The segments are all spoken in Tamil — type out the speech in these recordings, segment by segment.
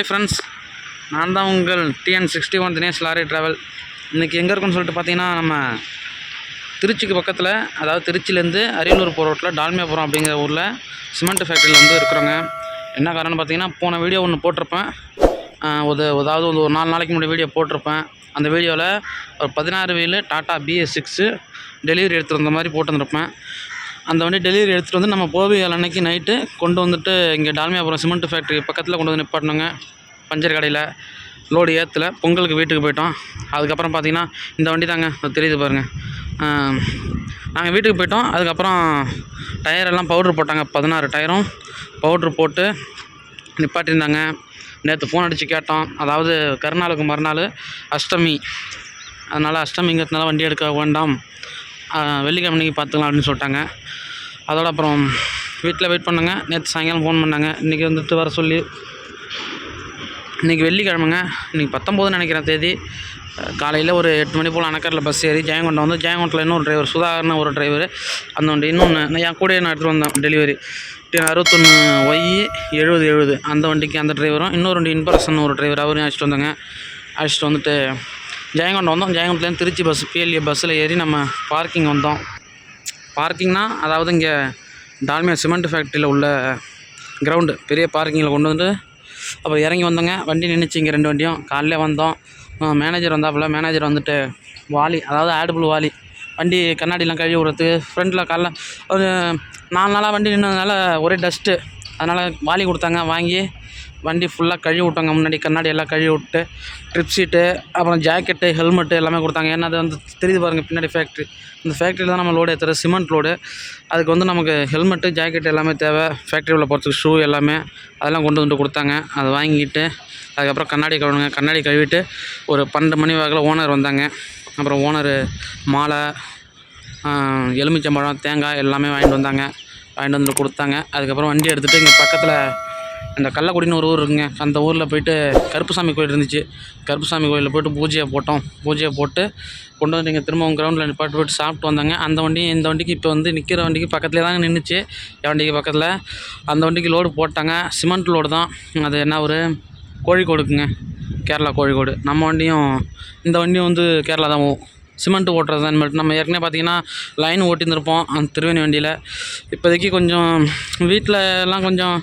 ஹாய் ஃப்ரெண்ட்ஸ் நான் தான் உங்கள் TN sixty one Dinesh lorry travel இன்றைக்கி எங்கே இருக்குன்னு சொல்லிட்டு பார்த்தீங்கன்னா நம்ம திருச்சிக்கு பக்கத்தில் அதாவது திருச்சிலேருந்து அரியலூர் போகிற ரோட்டில் டால்மியாபுரம் அப்படிங்கிற ஊரில் சிமெண்ட் ஃபேக்ட்ரியில் வந்து இருக்கிறோங்க. என்ன காரணம்னு பார்த்தீங்கன்னா போன வீடியோ ஒன்று போட்டிருப்பேன். ஒரு அதாவது ஒரு நாலு நாளைக்கு முன்னாடி வீடியோ போட்டிருப்பேன். அந்த வீடியோவில் ஒரு பதினாறு wheel Tata BS six delivery எடுத்துருந்த வந்த மாதிரி போட்டுருந்துருப்பேன் அந்த வண்டி டெலிவரி எடுத்துகிட்டு வந்து நம்ம போவியல் அன்னைக்கு நைட்டு கொண்டு வந்துட்டு இங்கே டால்மியாபுரம் சிமெண்ட் ஃபேக்ட்ரி பக்கத்தில் கொண்டு வந்து நிப்பாட்டினோங்க. பஞ்சர் கடையில் லோடு ஏற்றல பொங்கலுக்கு வீட்டுக்கு போயிட்டோம். அதுக்கப்புறம் பார்த்திங்கன்னா இந்த வண்டி தாங்க. அது தெரியுது பாருங்கள் நாங்கள் வீட்டுக்கு போயிட்டோம். அதுக்கப்புறம் டயர் எல்லாம் பவுட்ரு போட்டாங்க. பதினாறு டயரும் பவுட்ரு போட்டு நிப்பாட்டியிருந்தாங்க. நேற்று ஃபோன் அடித்து கேட்டோம். அதாவது கருநாளுக்கு மறுநாள் அஷ்டமி. அதனால் அஷ்டமிங்கிறதுனால வண்டி எடுக்க வேண்டாம். வெள்ளிக்கிழமை அன்னைக்கு பார்த்துக்கலாம் அப்படின்னு சொல்லிட்டாங்க. அதோட அப்புறம் வீட்டில் வெயிட் பண்ணாங்க. நேற்று சாயங்காலம் ஃபோன் பண்ணாங்க. இன்றைக்கி வந்துட்டு வர சொல்லி. இன்றைக்கி வெள்ளிக்கிழமைங்க. இன்றைக்கி பத்தொம்போதுன்னு நினைக்கிறேன் தேதி. காலையில் ஒரு எட்டு மணி போல் அணக்கரில் பஸ் ஏறி ஜெயங்கொண்டம் வந்து ஜெயங்கொண்டத்தில் இன்னொரு டிரைவர் சுதாகர்னு ஒரு டிரைவர் அந்த வண்டி இன்னொன்று என் கூட நான் எடுத்துகிட்டு வந்தேன் டெலிவரி அறுபத்தொன்று ஒய் எழுபது எழுபது. அந்த வண்டிக்கு அந்த டிரைவரும் இன்னொரு வண்டி இன்பரசன் ஒரு டிரைவர் அவரையும் அழைச்சிட்டு வந்தாங்க. அழைச்சிட்டு வந்துட்டு ஜெயங்கொண்டம் வந்தோம். ஜெயங்கொண்டத்துலேருந்து திருச்சி பஸ் பிஎல்ஏ பஸ்ஸில் ஏறி நம்ம பார்க்கிங் வந்தோம். பார்க்கிங்னா அதாவது இங்கே டால்மியா சிமெண்ட் ஃபேக்ட்ரியில் உள்ள கிரவுண்டு பெரிய பார்க்கிங்கில் கொண்டு வந்து அப்புறம் இறங்கி வந்தோங்க. வண்டி நின்றுச்சு இங்கே ரெண்டு வண்டியும். காலைல வந்தோம். மேனேஜர் வந்தாப்புல மேனேஜர் வந்துட்டு வாலி அதாவது ஆடுபுல் வாலி. வண்டி கண்ணாடிலாம் கழுவி விடுறதுக்கு ஃப்ரண்ட்டில் காலைல ஒரு நாலு நாளாக வண்டி நின்றதுனால ஒரே டஸ்ட்டு அதனால் வாலி கொடுத்தாங்க. வாங்கி வண்டி ஃபுல்லாக கழுவி விட்டாங்க. முன்னாடி கண்ணாடி எல்லாம் கழுவி விட்டு ட்ரிப் சீட்டு அப்புறம் ஜாக்கெட்டு ஹெல்மெட்டு எல்லாமே கொடுத்தாங்க. ஏன்னா அது வந்து தெரியுது பாருங்கள் பின்னாடி ஃபேக்ட்ரி இந்த ஃபேக்ட்ரியில் தான் நம்ம லோடு ஏற்றுற சிமெண்ட் லோடு அதுக்கு வந்து நமக்கு ஹெல்மெட்டு ஜாக்கெட் எல்லாமே தேவை. ஃபேக்ட்ரி உள்ள போகிறதுக்கு ஷூ எல்லாமே அதெல்லாம் கொண்டு வந்து கொடுத்தாங்க. அதை வாங்கிட்டு அதுக்கப்புறம் கண்ணாடி கழுவுங்க. கண்ணாடி கழுவிட்டு ஒரு பன்னெண்டு மணி வாக்கில் ஓனர் வந்தாங்க. அப்புறம் ஓனர் மாலை எலுமிச்சம்பழம் தேங்காய் எல்லாமே வாங்கிட்டு வந்தாங்க. வாங்கிட்டு வந்து கொடுத்தாங்க. அதுக்கப்புறம் வண்டி எடுத்துகிட்டு இங்கே பக்கத்தில் அந்த கள்ளக்குடின்னு ஒரு ஊர் இருக்குங்க. அந்த ஊரில் போயிட்டு கருப்புசாமி கோயில் இருந்துச்சு. கருப்புசாமி கோயிலில் போயிட்டு பூஜையை போட்டோம். பூஜையை போட்டு கொண்டு வந்து இங்கே திரும்பவும் கிரவுண்டில் நிப்பாட்டு போயிட்டு சாப்பிட்டு வந்தாங்க. அந்த வண்டி இந்த வண்டிக்கு இப்போ வந்து நிற்கிற வண்டிக்கு பக்கத்துலேயே தாங்க நின்றுச்சு என் வண்டிக்கு பக்கத்தில் அந்த வண்டிக்கு லோடு போட்டாங்க. சிமெண்ட் லோடு தான். அது என்ன ஒரு கோழிக்கோடுக்குங்க. கேரளா கோழிக்கோடு. நம்ம வண்டியும் இந்த வண்டியும் வந்து கேரளா தான் போகும். சிமெண்ட் ஓட்டுறது தான் நம்ம ஏற்கனவே பார்த்தீங்கன்னா லைன் ஓட்டியிருந்துருப்போம் அந்த திருவேணி வண்டியில். இப்போதைக்கு கொஞ்சம் வீட்டில் எல்லாம் கொஞ்சம்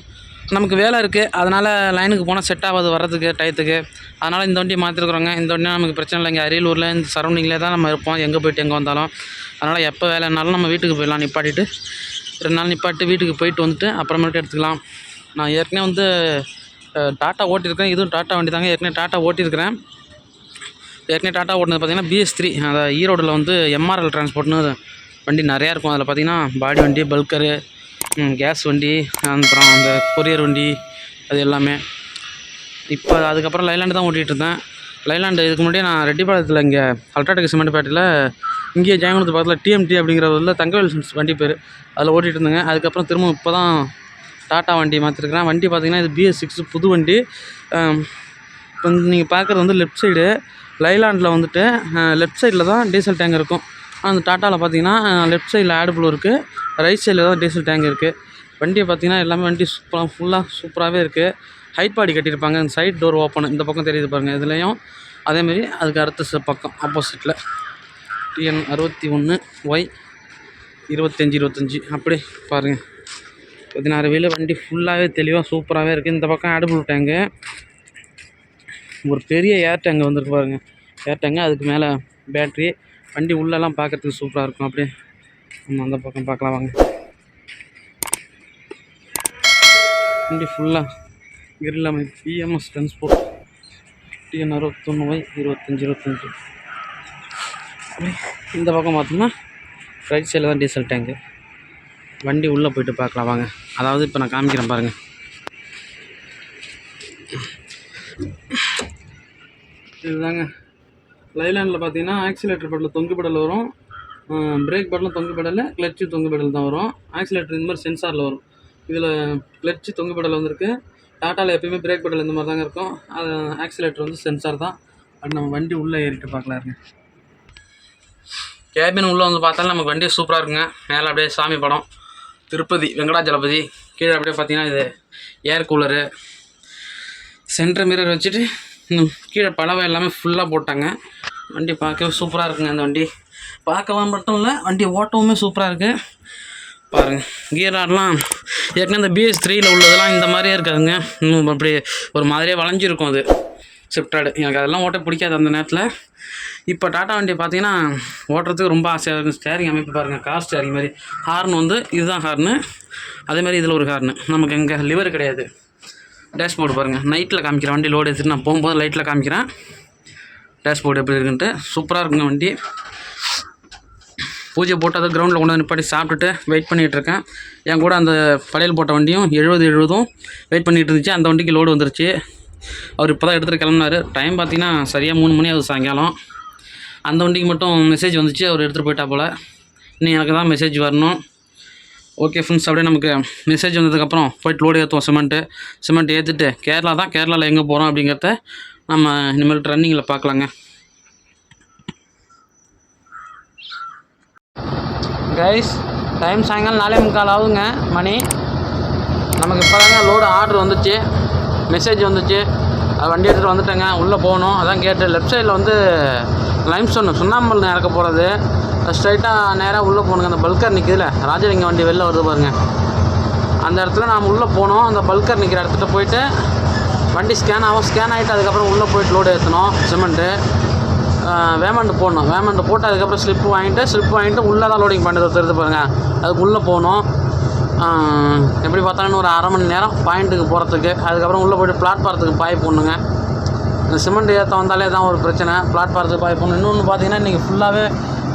நமக்கு வேலை இருக்குது அதனால் லைனுக்கு போனால் செட் ஆகாது வர்றதுக்கு டயத்துக்கு அதனால் இந்த வண்டியை மாற்றிருக்குறோங்க இந்த வண்டியை நமக்கு பிரச்சனை இல்லை இங்கே அரியலூரில் இந்த சரௌண்டிங்கில் தான் நம்ம இருப்போம். எங்கே போயிட்டு எங்கே வந்தாலும். அதனால் எப்போ வேலைனாலும் நம்ம வீட்டுக்கு போயிடலாம் நிப்பாட்டிட்டு. ரெண்டு நாள் நிப்பாட்டி வீட்டுக்கு போயிட்டு வந்துட்டு அப்புறமேட்டு எடுத்துக்கலாம். நான் ஏற்கனவே வந்து டாட்டா ஓட்டியிருக்கேன். இதுவும் டாட்டா வண்டி தாங்க. ஏற்கனவே டாட்டா ஓட்டியிருக்கிறேன். ஏற்கனவே டாட்டா ஓட்டினது பார்த்தீங்கன்னா பிஎஸ் த்ரீ அந்த ஈரோடில் வந்து எம்ஆர்எல் டிரான்ஸ்போர்ட்னு வண்டி நிறையா இருக்கும். அதில் பார்த்தீங்கன்னா பாடி வண்டி பல்கரு கேஸ் வண்டி அப்புறம் அந்த கொரியர் வண்டி அது எல்லாமே. இப்போ அதுக்கப்புறம் லைலாண்டு தான் ஓட்டிகிட்டு இருந்தேன். லைலாண்டு இதுக்கு முன்னாடியே நான் ரெட்டிப்பாளையத்தில் இங்கே அல்ட்ராடெக் சிமெண்ட் பேட்டையில் இங்கேயே ஜெயங்குளத்து பக்கத்தில் டிஎம்டி அப்படிங்கிற ஊரில் தங்கவேல் வண்டி பேர். அதில் ஓட்டிகிட்டு இருந்தேங்க. அதுக்கப்புறம் திரும்ப இப்போ தான் டாட்டா வண்டி மாற்றிருக்கிறேன் வண்டி பார்த்திங்கன்னா இது பிஎஸ் சிக்ஸ் புது வண்டி. இப்போ வந்து நீங்கள் பார்க்குறது வந்து லெஃப்ட் சைடு லைலாண்டில் வந்துட்டு லெஃப்ட் சைடில் தான் டீசல் டேங்க் இருக்கும். அந்த டாட்டாவில் பார்த்தீங்கன்னா லெஃப்ட் சைடில் ஆடுபுல் இருக்குது ரைட் சைடில் தான் டீசல் டேங்க் இருக்குது வண்டியை பார்த்தீங்கன்னா எல்லாமே வண்டி சூப்பராக ஃபுல்லாக சூப்பராகவே இருக்குது ஹைட் பாடி கட்டியிருப்பாங்க. இந்த சைட் டோர் ஓப்பன் இந்த பக்கம் தெரியுது பாருங்கள் இதுலேயும் அதேமாரி அதுக்கு அடுத்த பக்கம் ஆப்போசிட்டில் டிஎன் அறுபத்தி ஒன்று ஒய் இருபத்தஞ்சி இருபத்தஞ்சி அப்படி பாருங்கள் பதினாறு வீலு வண்டி ஃபுல்லாகவே தெளிவாக சூப்பராகவே இருக்குது இந்த பக்கம் ஆடுபுல் டேங்கு ஒரு பெரிய ஏர் டேங்க் வந்திருக்கு பாருங்கள் ஏர் டேங்கு அதுக்கு மேலே பேட்ரி வண்டி உள்ளெல்லாம் பார்க்கறதுக்கு சூப்பராக இருக்கும். அப்படியே நம்ம அந்த பக்கம் பார்க்கலாம் வாங்க. வண்டி ஃபுல்லாக கிரில் அமைப்பு பிஎம்எஸ் டிரான்ஸ்போர்ட் டிஎன் அறுபத்தொன்று ஒய் இருபத்தஞ்சி இருபத்தஞ்சி. அப்படியே இந்த பக்கம் பார்த்தோம்னா ரைட் சைடில் தான் டீசல் டேங்கு வண்டி உள்ளே போயிட்டு பார்க்கலாம் வாங்க. அதாவது இப்போ நான் காமிக்கிறேன் பாருங்கள் இதுதாங்க. லைலாண்டில் பார்த்தீங்கன்னா ஆக்சிலேட்டர் பெடலில் தொங்கு பெடல் வரும். பிரேக் பட்டலும் தொங்கு பெடல் கிளச்சு தொங்கு பெடல் தான் வரும். ஆக்சிலேட்டர் இந்த மாதிரி சென்சாரில் வரும். இதில் கிளச்சு தொங்கு பெடல் வந்திருக்கு. டாட்டாவில் எப்பயுமே பிரேக் பெடல் இந்த மாதிரி தாங்க இருக்கும். அது ஆக்சிலேட்டர் வந்து சென்சார் தான். அது நம்ம வண்டி உள்ளே ஏறிட்டு பார்க்கலாம் இருங்க கேபின் உள்ளே வந்து பார்த்தாலும் நமக்கு வண்டி சூப்பராக இருக்குங்க. மேலே அப்படியே சாமி படம். திருப்பதி வெங்கடாஜலபதி கீழே அப்படியே பார்த்தீங்கன்னா இது ஏர் கூலரு சென்டர் மிரர் வச்சுட்டு கீழே பலவை எல்லாமே ஃபுல்லாக போட்டாங்க. வண்டி பார்க்கவே சூப்பராக இருக்குங்க அந்த வண்டி. பார்க்கவும் மட்டும் இல்லை வண்டி ஓட்டவுமே சூப்பராக இருக்குது பாருங்கள் கியர் ஆர்லாம் ஏற்கனவே இந்த பிஎஸ் த்ரீயில் உள்ளதெல்லாம் இந்த மாதிரியே இருக்காதுங்க. இன்னும் அப்படி ஒரு மாதிரியே வளைஞ்சிருக்கும் அது. ஷிஃப்டாடு எனக்கு அதெல்லாம் ஓட்ட பிடிக்காது அந்த நேரத்தில். இப்போ டாட்டா வண்டி பார்த்தீங்கன்னா ஓட்டுறதுக்கு ரொம்ப ஆசையாக இருக்கும் ஸ்டேரிங் அமைப்பு பாருங்கள் கார் ஸ்டேரிங் மாதிரி. ஹார்ன் வந்து இதுதான் ஹார்னு அதேமாதிரி இதில் ஒரு ஹார்னு நமக்கு எங்கே லிவர் கிடையாது. டேஷ்போர்டு பாருங்கள் நைட்டில் காமிக்கிறேன் வண்டி லோடு எடுத்துகிட்டு நான் போகும்போது லைட்டில் காமிக்கிறேன். டேஷ்போர்டு எப்படி இருக்குன்ட்டு சூப்பராக இருக்குங்க வண்டி. பூஜை போட்டு அதை கிரவுண்டில் கொண்டு வந்து நிப்பாட்டி சாப்பிட்டுட்டு வெயிட் பண்ணிகிட்டு இருக்கேன். என் கூட அந்த படையல் போட்ட வண்டியும் எழுபது எழுபதும் வெயிட் பண்ணிகிட்டு இருந்துச்சு. அந்த வண்டிக்கு லோடு வந்துருச்சு. அவர் இப்போ தான் எடுத்துகிட்டு கிளம்புனாரு. டைம் பார்த்தீங்கன்னா சரியாக மூணு மணி ஆகுது சாயங்காலம். அந்த வண்டிக்கு மட்டும் மெசேஜ் வந்துச்சு. அவர் எடுத்துகிட்டு போயிட்டா போல். இன்னும் எனக்கு தான் மெசேஜ் வரணும். ஓகே ஃப்ரெண்ட்ஸ் அப்படியே நமக்கு மெசேஜ் வந்ததுக்கப்புறம் போயிட்டு லோடு ஏற்றுவோம் சிமெண்ட்டு சிமெண்ட் ஏற்றிட்டு கேரளா தான் கேரளாவில் எங்கே போகிறோம் அப்படிங்கிறத நம்ம இனிமேல் ரன்னிங்கில் பார்க்கலாங்க. கைஸ் டைம் சாயங்காலம் நாலே முக்கால் ஆகுங்க மணி. நமக்கு இப்போ தாங்க லோடு ஆர்டர் வந்துச்சு. மெசேஜ் வந்துச்சு. அது வண்டி எடுத்துகிட்டு வந்துட்டேங்க. உள்ளே போகணும். அதான் கேட்டு லெஃப்ட் சைடில் வந்து லைம் ஸ்டோன் சுண்ணாம்பல் இறக்க போகிறது ஸ்ட்ரைட்டாக நேராக உள்ளே போகணுங்க. அந்த பல்கர் நிற்குதுல ராஜலிங்க வண்டி வெளில வருது பாருங்கள் அந்த இடத்துல நாம் உள்ளே போனோம். அந்த பல்கர் நிற்கிற இடத்துல போயிட்டு வண்டி ஸ்கேன் ஆகும். ஸ்கேன் ஆகிட்டு அதுக்கப்புறம் உள்ளே போயிட்டு லோடு ஏற்றணும் சிமெண்ட்டு வேமண்ட் போடணும். வேமண்ட் போட்டு அதுக்கப்புறம் ஸ்லிப் வாங்கிட்டு ஸ்லிப் வாங்கிட்டு உள்ளே தான் லோடிங் பண்ணுறது தெரிஞ்சு பாருங்கள் அதுக்கு உள்ளே போகணும். எப்படி பார்த்தாலும் ஒரு அரை மணி நேரம் பாயிண்ட்டுக்கு போகிறதுக்கு அதுக்கப்புறம் உள்ளே போய்ட்டு பிளாட்பாரத்துக்கு பாய் போடணுங்க. இந்த சிமெண்ட் ஏற்ற வந்தாலே தான் ஒரு பிரச்சனை. பிளாட்பாரத்துக்கு பாய் போடணும். இன்னொன்று பார்த்தீங்கன்னா இன்றைக்கி ஃபுல்லாகவே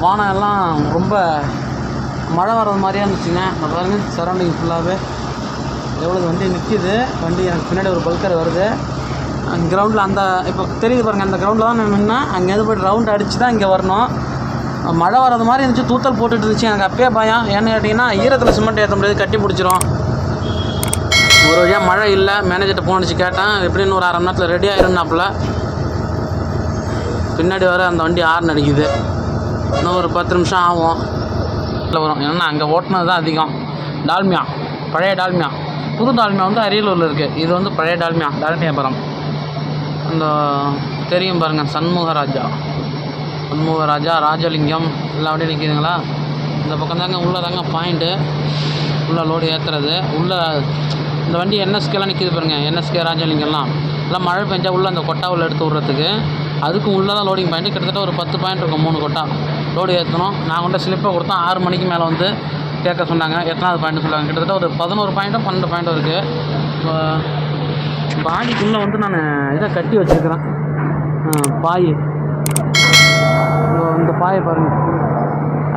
வானம் எல்லாம் ரொம்ப மழை வர்றது மாதிரியே இருந்துச்சுங்க. இந்த சரௌண்டிங் ஃபுல்லாகவே எவ்வளோ வண்டி நிற்கிது வண்டி எனக்கு பின்னாடி ஒரு பல்கர் வருது. அந்த கிரவுண்டில் அந்த இப்போ தெரியுது பாருங்கள் அந்த கிரவுண்டில் தான் நான் நின்னா அங்கேருந்து போய்ட்டு ரவுண்ட் அடித்து தான் இங்கே வரணும். மழை வர்றது மாதிரி இருந்துச்சு தூத்தல் போட்டுட்டு இருந்துச்சு. எனக்கு அப்பயே பயம். ஏன்னு கேட்டிங்கன்னா ஈரத்தில் சிமெண்ட் ஏற்ற முடியாது கட்டி பிடிச்சிரும். ஒரு வழியாக மழை இல்லை மேனேஜர்கிட்ட ஃபோன் அடிச்சு கேட்டேன். எப்படின்னு ஒரு அரை மணி நேரத்தில் ரெடி ஆயிருந்தாப்புல. பின்னாடி வர அந்த வண்டி ஆறு அடிக்குது. இன்னும் ஒரு பத்து நிமிஷம் ஆகும். இல்லை வரும். ஏன்னா அங்கே ஓட்டினது தான் அதிகம். டால்மியா பழைய டால்மியா. புது டால்மியா வந்து அரியலூரில் இருக்குது இது வந்து பழைய டால்மியா டால்மியாபுரம். அந்த தெரியும் பாருங்கள் சண்முகராஜா. சண்முகராஜா ராஜலிங்கம் எல்லாம் அப்படியே நிற்கிதுங்களா இந்த பக்கம் தாங்க உள்ளே தாங்க பாயிண்ட்டு. உள்ளே லோடு ஏற்றுறது உள்ளே இந்த வண்டி என்எஸ்கேலாம் நிற்கிது பாருங்கள் என்எஸ்கே ராஜலிங்கம்லாம். எல்லாம் மழை பெஞ்சால் உள்ளே அந்த கொட்டாவில் எடுத்து விட்றதுக்கு. அதுக்கும் உள்ளே தான் லோடிங் பாயிண்ட்டு கிட்டத்தட்ட ஒரு பத்து பாயிண்ட் இருக்கும் மூணு கொட்டா. லோடு ஏற்றணும் நான் கொண்ட ஸ்லிப்பை கொடுத்தோம் ஆறு மணிக்கு மேலே வந்து கேட்க சொன்னாங்க. எத்தனாவது பாயிண்ட் சொன்னாங்க கிட்டத்தட்ட ஒரு பதினோரு பாயிண்ட்டும் பன்னெண்டு பாயிண்ட்டும் இருக்குது பாடிக்குள்ளே வந்து நான் இதை கட்டி வச்சுருக்கிறேன். பாய். இந்த பாயை பாருங்கள்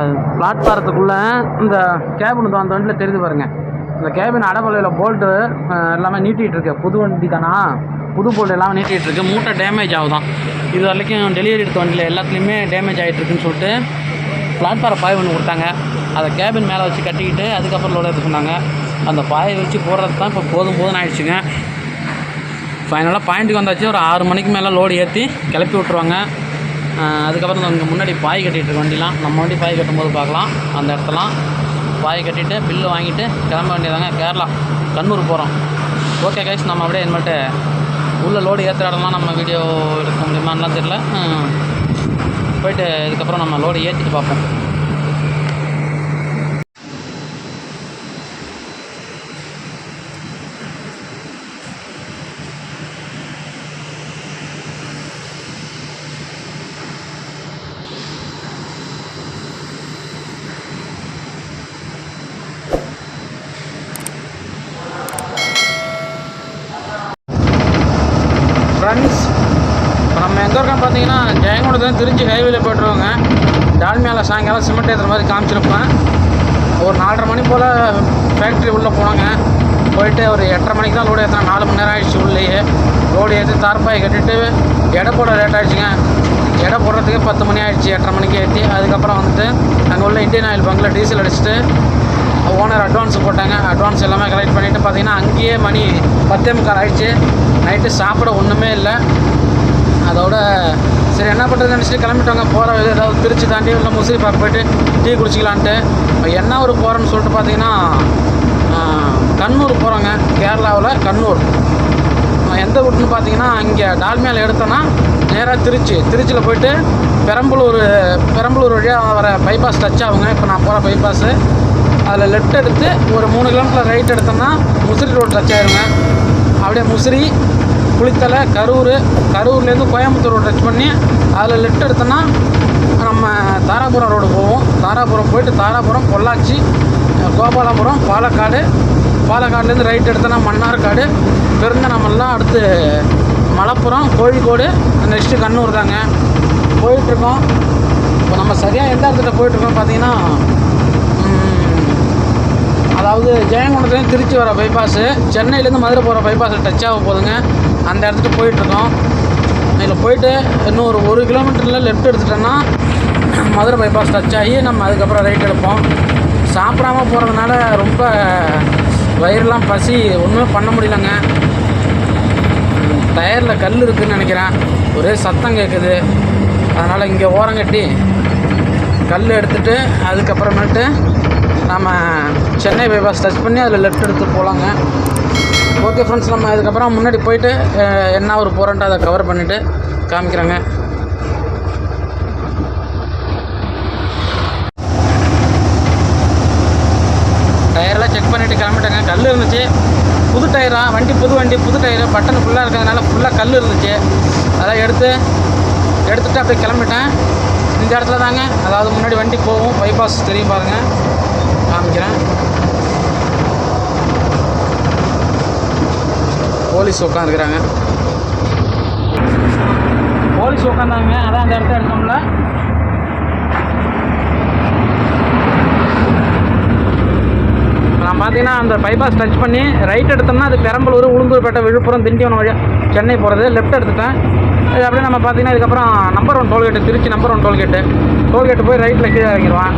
அது பிளாட்ஃபாரத்துக்குள்ளே இந்த கேபின் அந்த வண்டியில் தெரியுது பாருங்கள் இந்த கேபின் அடப்பலையில் போல்ட்டு எல்லாமே நீட்டிகிட்டு இருக்கு. புது வண்டி தானா? புது போல்ட் எல்லாமே நீட்டிகிட்டு இருக்கு. மூட்டை டேமேஜ் ஆகுதான். இது வரைக்கும் டெலிவரி எடுத்த வண்டியில் எல்லாத்துலேயுமே டேமேஜ் ஆகிட்டு இருக்குன்னு சொல்லிட்டு பிளாட்ஃபாரம் பாய் ஒன்று கொடுத்தாங்க. அதை கேபின் மேலே வச்சு கட்டிக்கிட்டு அதுக்கப்புறம் லோடு எடுத்து சொன்னாங்க. அந்த பாயை வச்சு போடுறது தான் இப்போ போதும் போதும்னு ஆயிடுச்சுங்க. ஃபைனலாக பாயிண்ட்டுக்கு வந்தாச்சு. ஒரு ஆறு மணிக்கு மேலே லோடு ஏற்றி கிளப்பி விட்ருவாங்க அதுக்கப்புறம் இங்கே முன்னாடி பாய் கட்டிகிட்டு இருக்க வண்டிலாம். நம்ம வண்டி பாய் கட்டும்போது பார்க்கலாம். அந்த இடத்தெல்லாம் பாய் கட்டிட்டு பில்லு வாங்கிட்டு கிளம்ப வேண்டியதாங்க கேரளா கண்ணூர் போகிறோம் ஓகே கைஸ் நம்ம அப்படியே இனிமேட்டு உள்ள லோடு ஏற்றுற இடம்லாம் நம்ம வீடியோ எடுக்க முடியுமான்லாம் தெரில போயிட்டு இதுக்கப்புறம் நம்ம லோடு ஏற்றிட்டு பார்ப்போம் ஃப்ரெண்ட்ஸ் இப்போ நம்ம எங்கே பார்த்தீங்கன்னா ஜெயங்கொண்டத்துலேருந்து திருச்சி ஹைவேல போய்ட்டுருவாங்க. டால்மியாவில் சாயங்காலம் சிமெண்ட் ஏற்றுற மாதிரி காமிச்சிருப்பேன் ஒரு நாலரை மணி போல் ஃபேக்ட்ரி உள்ளே போனாங்க. போயிட்டு ஒரு எட்டரை மணிக்கு தான் லோடு ஏற்றினா நாலு மணி நேரம் ஆகிடுச்சு உள்ளேயே. லோடு ஏற்றி தார்பாய் கட்டிட்டு எடை போட லேட் ஆகிடுச்சுங்க எடை போடுறதுக்கு பத்து மணி ஆகிடுச்சு எட்டரை மணிக்கு ஏற்றி அதுக்கப்புறம் வந்துட்டு அங்கே உள்ள இந்தியன் ஆயில் பங்கில் டீசல் அடிச்சுட்டு ஓனர் அட்வான்ஸ் போட்டாங்க. அட்வான்ஸ் எல்லாமே கலெக்ட் பண்ணிவிட்டு பார்த்தீங்கன்னா அங்கேயே மணி பத்தே முக்கால் ஆகிடுச்சு நைட்டு சாப்பிட ஒன்றுமே இல்லை. அதோட சரி என்ன பண்ணுறதுன்னு நினச்சிட்டு கிளம்பிட்டவங்க போகிற வழி ஏதாவது திருச்சி தாண்டி இல்லை முசிறி பார்க்க போயிட்டு டீ குடிச்சிக்கலான்ட்டு. இப்போ என்ன ஒரு போகிறோன்னு சொல்லிட்டு பார்த்தீங்கன்னா கண்ணூர் போகிறோங்க கேரளாவில் கண்ணூர். எந்த ரூட்னு பார்த்தீங்கன்னா இங்கே டால்மியாவில் எடுத்தோன்னா நேராக திருச்சி. திருச்சியில் போயிட்டு பெரம்பலூர் பெரம்பலூர் வழியாக வர பைபாஸ் டச் ஆகுங்க. இப்போ நான் போகிற பைபாஸு அதில் லெஃப்ட் எடுத்து ஒரு மூணு கிலோமீட்டர் ரைட் எடுத்தோம்னா முசிறி ரோடு டச் ஆயிருங்க. அப்படியே முசிறி குளித்தலை கரூர் கரூர்லேருந்து கோயம்புத்தூர் ரோடு டச் பண்ணி அதில் லெஃப்ட் எடுத்தோன்னா நம்ம தாராபுரம் ரோடு போவோம். தாராபுரம் போயிட்டு தாராபுரம் பொள்ளாச்சி கோபாலபுரம் பாலக்காடு. பாலக்காடுலேருந்து ரைட் எடுத்தோன்னா மன்னார்காடு பெருந்தனமெல்லாம் அடுத்து மலப்புரம் கோழிக்கோடு நெக்ஸ்ட்டு கண்ணூர் தாங்க. போயிட்டுருக்கோம். இப்போ நம்ம சரியாக எந்த இடத்துல போயிட்டுருக்கோம் பார்த்தீங்கன்னா அதாவது ஜெயங்கொண்டத்துலேருந்து திருச்சி வர பைபாஸு சென்னையிலேருந்து மதுரை போகிற பைபாஸில் டச் ஆக போதுங்க அந்த இடத்துக்கு போயிட்டுருக்கோம். இதில் போயிட்டு இன்னும் ஒரு ஒரு கிலோமீட்டரில் லெஃப்ட் எடுத்துட்டோன்னா மதுரை பைபாஸ் டச் ஆகி நம்ம அதுக்கப்புறம் ரைட் எடுப்போம். சாப்பிடாம போகிறதுனால ரொம்ப வயிறுலாம் பசி ஒன்றுமே பண்ண முடியலங்க. டயரில் கல் இருக்குதுன்னு நினைக்கிறேன். ஒரே சத்தம் கேட்குது அதனால் இங்கே ஓரங்கட்டி கல் எடுத்துகிட்டு அதுக்கப்புறமேட்டு நம்ம சென்னை பைபாஸ் டச் பண்ணி அதில் லெஃப்ட் எடுத்து போகலாங்க ஓகே ஃப்ரெண்ட்ஸ் நம்ம இதுக்கப்புறம் முன்னாடி போயிட்டு என்ன ஒரு போகிறோன்ட்டு அதை கவர் பண்ணிவிட்டு காமிக்கிறேங்க. டயரெல்லாம் செக் பண்ணிவிட்டு கிளம்பிட்டேங்க. கல் இருந்துச்சு. புது டயராக வண்டி புது வண்டி புது டயரு பட்டன் ஃபுல்லாக இருக்கிறதுனால ஃபுல்லாக கல் இருந்துச்சு. அதெல்லாம் எடுத்து எடுத்துகிட்டு அப்படியே கிளம்பிட்டேன். இந்த இடத்துல தாங்க. அதாவது முன்னாடி வண்டி போகும். பைபாஸ் தெரியும் பாருங்கள் காமிக்கிறேன். போலீஸ் உட்காந்துக்கிறாங்க போலீஸ் உட்காந்தாங்க அதான் அந்த இடத்த எடுத்தோம்ல. நான் பார்த்தீங்கன்னா அந்த பைபாஸ் டச் பண்ணி ரைட் எடுத்தோம்னா அது பெரம்பலூர் உளுந்தூர்பேட்டை விழுப்புரம் திண்டிவனம் வழியாக சென்னை போகிறது லெஃப்ட் எடுத்துட்டேன். இது அப்படியே நம்ம பார்த்தீங்கன்னா இதுக்கப்புறம் number one tollgate Trichy number one tollgate tollgate போய் ரைட்டில் கீழே இறங்கிடுவான்.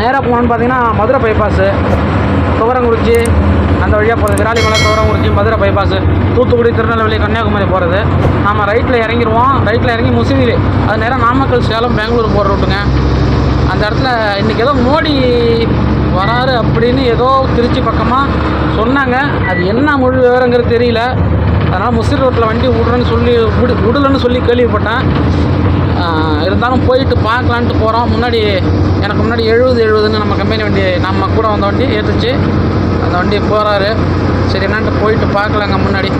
நேராக போகணுன்னு பார்த்தீங்கன்னா மதுரை பைபாஸு துவரங்குறிச்சி அந்த வழியாக போகிறது விராலிமலை துவரங்குறிச்சி மதுரை பைபாஸு தூத்துக்குடி திருநெல்வேலி கன்னியாகுமரி போகிறது நாம் ரைட்டில் இறங்கிடுவோம் ரைட்டில் இறங்கி முசிறி அது நேராக நாமக்கல் சேலம் பெங்களூர் போகிற ரூட்டுங்க அந்த இடத்துல இன்றைக்கி ஏதோ மோடி வராரு அப்படின்னு ஏதோ திருச்சி பக்கமாக சொன்னாங்க. அது என்ன முழு விவரங்கிறது தெரியல. அதனால் முசிறி ரோட்டில் வண்டி விடுறேன்னு சொல்லி விடு விடலன்னு சொல்லி கேள்விப்பட்டேன். இருந்தாலும் போயிட்டு பார்க்கலான்ட்டு போகிறோம் முன்னாடி எனக்கு முன்னாடி எழுபது எழுபதுன்னு நம்ம கம்பெனி வண்டி நம்ம கூட வந்த வண்டி ஏற்றுச்சு அந்த வண்டி போகிறாரு சரி என்னான்ட்டு போயிட்டு பார்க்கலாங்க முன்னாடி.